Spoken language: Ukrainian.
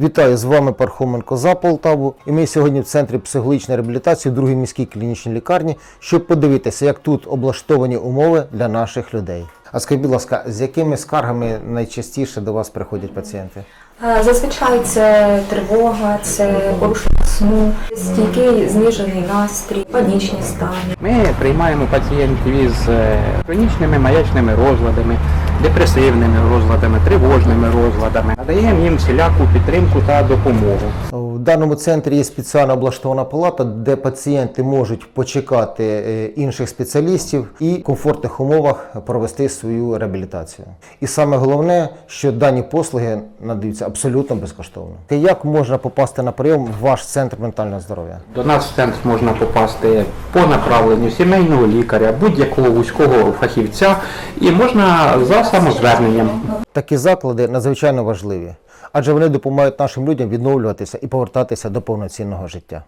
Вітаю з вами Пархоменко за Полтаву. І ми сьогодні в центрі психологічної реабілітації другій міській клінічній лікарні, щоб подивитися, як тут облаштовані умови для наших людей. А скажіть, будь ласка, з якими скаргами найчастіше до вас приходять пацієнти? Зазвичай це тривога, це порушення сну, стійкий знижений настрій, панічні стани. Ми приймаємо пацієнтів із е, хронічними маячними розладами, депресивними розладами, тривожними розладами. Надаємо їм всіляку підтримку та допомогу. В даному центрі є спеціально облаштована палата, де пацієнти можуть почекати е, інших спеціалістів і в комфортних умовах провести свою реабілітацію. І саме головне, що дані послуги надаються абсолютно безкоштовно. Як можна попасти на прийом в ваш центр ментального здоров'я? До нас в центр можна попасти по направленню сімейного лікаря, будь-якого вузького фахівця і можна за самозверненням. Такі заклади надзвичайно важливі, адже вони допомагають нашим людям відновлюватися і повертатися до повноцінного життя.